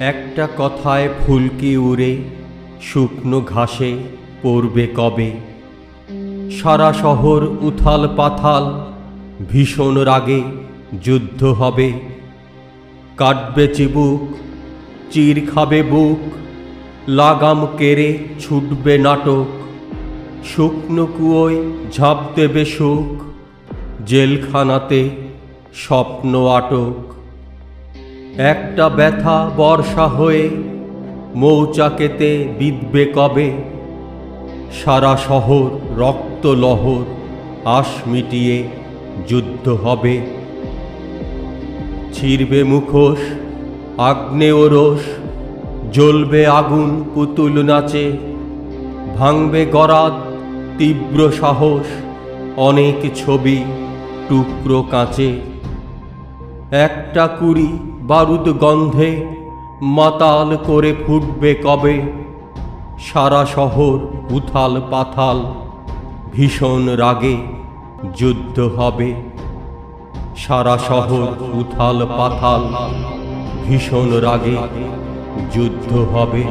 একটা কথায় ফুলকি উড়ে, শুকনো ঘাসে পড়বে কবে? সারা শহর উথাল পাথাল, ভীষণ রাগে যুদ্ধ হবে। কাটবে চিবুক, চির খাবে বুক, লাগাম কেড়ে ছুটবে নাটক। শুকনো কুয়োয় ঝাঁপ দেবে সুখ জেলখানাতে স্বপ্ন আটক। একটা ব্যথা বর্ষা হয়ে মৌচাকেতে বিদবে কবে? সারা শহর রক্ত লহর, আশ মিটিয়ে যুদ্ধ হবে। ছিড়বে মুখোশ আগ্নেয় রোষ জ্বলবে আগুন, পুতুল নাচে, ভাঙবে গরাদ, তীব্র সাহস, অনেক ছবি, টুকরো কাঁচে। একটা কুড়ি বারুদ গন্ধে মাতাল করে ফুটবে কবে? সারা শহর উথাল পাথাল, ভীষণ রাগে যুদ্ধ হবে। সারা শহর উথাল পাথাল, ভীষণ রাগে যুদ্ধ হবে।